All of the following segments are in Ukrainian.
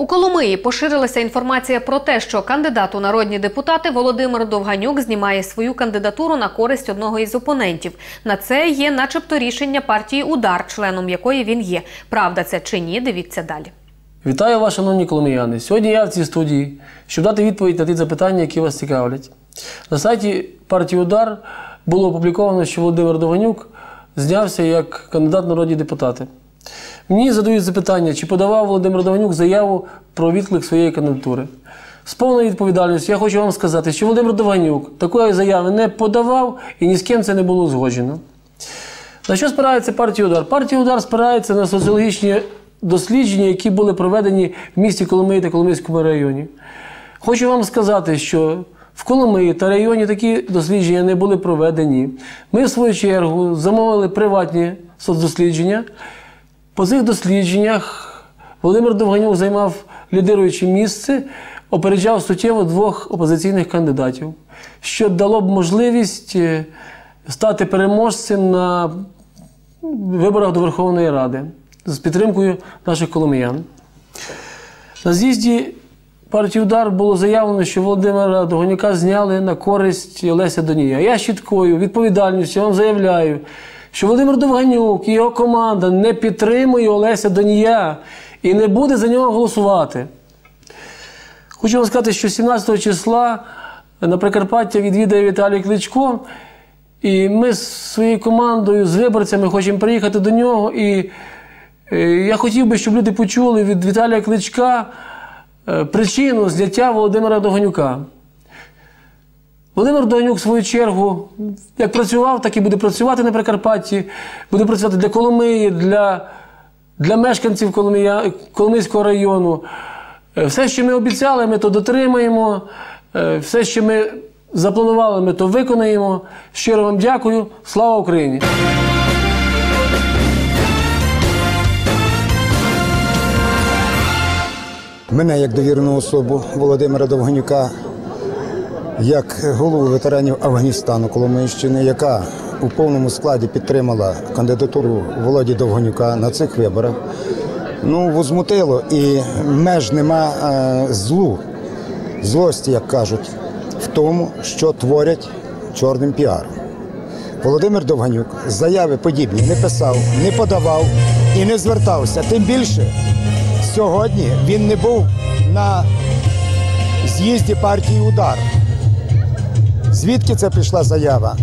У Коломиї поширилася інформація про те, що кандидат у народні депутати Володимир Довганюк знімає свою кандидатуру на користь одного із опонентів. На це є, начебто, рішення партії Удар, членом якої він є. Правда, це чи ні? Дивіться далі. Вітаю вас, шановні коломияни. Сьогодні я в цій студії, щоб дати відповідь на ті запитання, які вас цікавлять. На сайті партії Удар було опубліковано, що Володимир Довганюк знявся як кандидат народні депутати. Мені задають запитання, чи подавав Володимир Довганюк заяву про відклик своєї кандидатури. З повною відповідальністю я хочу вам сказати, що Володимир Довганюк такої заяви не подавав і ні з ким це не було узгоджено. На що спирається партія Удар? Партія Удар спирається на соціологічні дослідження, які були проведені в місті Коломиї та Коломийському районі. Хочу вам сказати, що в Коломиї та районі такі дослідження не були проведені. Ми, в свою чергу, замовили приватні соцдослідження. По цих дослідженнях Володимир Довганюк займав лідируюче місце, опереджав суттєво двох опозиційних кандидатів, що дало б можливість е, стати переможцем на виборах до Верховної Ради з підтримкою наших коломиян. На з'їзді партії Удар було заявлено, що Володимира Довганюка зняли на користь Леся Донія. Я з чіткою відповідальністю вам заявляю, що Володимир Довганюк і його команда не підтримує Олеся Донія і не буде за нього голосувати. Хочу вам сказати, що 17 числа на Прикарпаття відвідає Віталій Кличко, і ми з своєю командою, з виборцями хочемо приїхати до нього. І е, я хотів би, щоб люди почули від Віталія Кличка е, причину зняття Володимира Доганюка. Володимир Доганюк, в свою чергу, як працював, так і буде працювати на Прикарпатті, буде працювати для Коломиї, для, для мешканців Коломия, Коломийського району. Е, Все, що ми обіцяли, ми то дотримаємо. Е, Все, що ми запланували, ми то виконаємо. Щиро вам дякую. Слава Україні! Мене як довірену особу Володимира Довганюка, як голову ветеранів Афганістану Коломийщини, яка у повному складі підтримала кандидатуру Володі Довганюка на цих виборах. Ну, возмутило і меж нема е, злу, злості, як кажуть, в тому, що творять чорним піаром. Володимир Довганюк заяви подібні не писав, не подавав і не звертався. Тим більше сьогодні він не був на з'їзді партії Удар. Звідки це прийшла заява?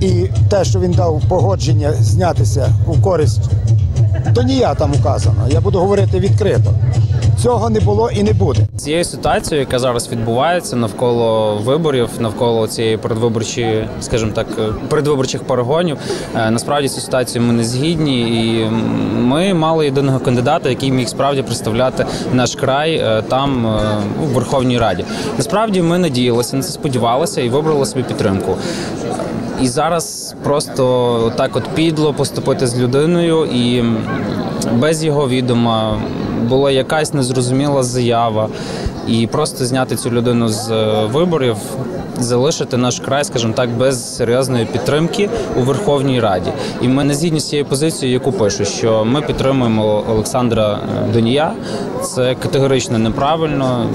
І те, що він дав погодження знятися у користь, то не я там указано. Я буду говорити відкрито. Цього не було і не буде. Цією ситуацією, яка зараз відбувається навколо виборів, навколо цієї передвиборчої, скажімо так, передвиборчих перегонів, е, насправді цю ситуацію ми не згідні, і ми мали єдиного кандидата, який міг справді представляти наш край е, там е, у Верховній Раді. Насправді ми надіялися на це, сподівалися і вибрали собі підтримку. І зараз просто так от підло поступити з людиною і без його відома була якась незрозуміла заява, і просто зняти цю людину з е, виборів, залишити наш край, скажімо так, без серйозної підтримки у Верховній Раді. І ми не згідні з цією позицією, яку пишуть, що ми підтримуємо Олександра е, Донія. Це категорично неправильно.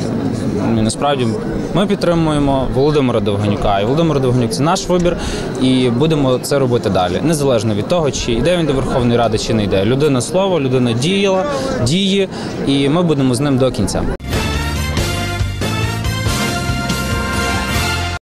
І насправді ми підтримуємо Володимира Довганюка. І Володимир Довганюк це наш вибір, і будемо це робити далі, незалежно від того, чи йде він до Верховної Ради, чи не йде. Людина слово, людина діяла, діє, і ми будемо з ним до кінця.